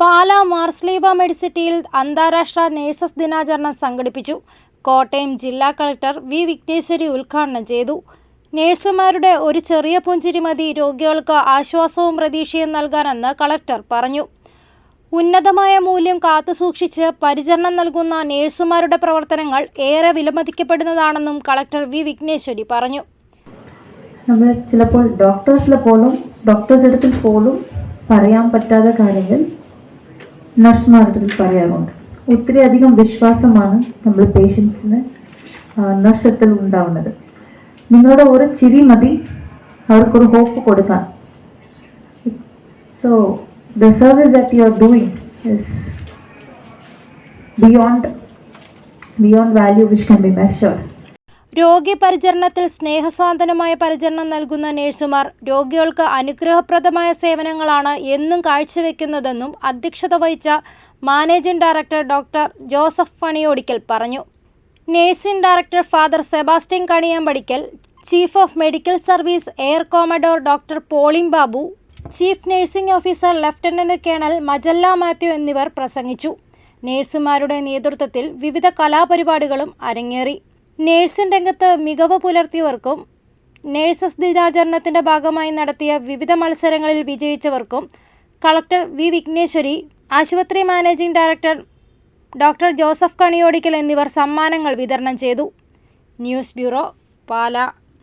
പാലാ മാർസ്ലീബ മെഡിസിറ്റിയിൽ അന്താരാഷ്ട്ര നേഴ്സസ് ദിനാചരണം സംഘടിപ്പിച്ചു. കോട്ടയം ജില്ലാ കളക്ടർ വി. വിഘ്നേശ്വരി ഉദ്ഘാടനം ചെയ്തു. നേഴ്സുമാരുടെ ഒരു ചെറിയ പുഞ്ചിരി മതി രോഗികൾക്ക് ആശ്വാസവും പ്രതീക്ഷയും നൽകാനെന്ന് കളക്ടർ പറഞ്ഞു. ഉന്നതമായ മൂല്യം കാത്തുസൂക്ഷിച്ച് പരിചരണം നൽകുന്ന നേഴ്സുമാരുടെ പ്രവർത്തനങ്ങൾ ഏറെ വിലമതിക്കപ്പെടുന്നതാണെന്നും കളക്ടർ വി. വിഘ്നേശ്വരി പറഞ്ഞു. നമ്മൾ ചിലപ്പോൾ ഡോക്ടേഴ്സിലെ പോലും ഡോക്ടേഴ്സ് അടുത്തിൽ പോലും പറയാൻ പറ്റാത്ത കാര്യങ്ങൾ നഴ്സുമാരുടെ പറയാറുണ്ട്. ഒത്തിരി അധികം വിശ്വാസമാണ് നമ്മൾ പേഷ്യൻസിന് നഴ്സത്തിൽ ഉണ്ടാവുന്നത്. നിങ്ങളുടെ ഒരു ചിരി മതി അവർക്കൊരു ഹോപ്പ് കൊടുക്കാൻ so the service that you are doing is beyond beyond value which can be measured രോഗി പരിചരണത്തിൽ സ്നേഹസ്വാന്തനമായ പരിചരണം നൽകുന്ന നഴ്സുമാർ രോഗികൾക്ക് അനുഗ്രഹപ്രദമായ സേവനങ്ങളാണ് എന്നും കാഴ്ചവെക്കുന്നതെന്നും അധ്യക്ഷത വഹിച്ച managing director doctor Joseph Paniyodikkal പറഞ്ഞു. Nursing director father Sebastian Kaniyampadikkal chief of medical service air commodore doctor Polim Babu chief nursing officer lieutenant colonel Majella Mathew എന്നിവർ പ്രസംഗിച്ചു. നഴ്സുമാരുടെ നേതൃത്വത്തിൽ വിവിധ കലാപരിപാടികളും അരങ്ങേറി. നേഴ്സിംഗ് രംഗത്ത് മികവ് പുലർത്തിയവർക്കും നേഴ്സസ് ദിനാചരണത്തിന്റെ ഭാഗമായി നടത്തിയ വിവിധ മത്സരങ്ങളിൽ വിജയിച്ചവർക്കും കളക്ടർ വി വിഘ്നേശ്വരി ആശുപത്രി managing director doctor Joseph Kaniyodikkal എന്നിവർ സമ്മാനങ്ങൾ വിതരണം ചെയ്തു. News bureau Pala.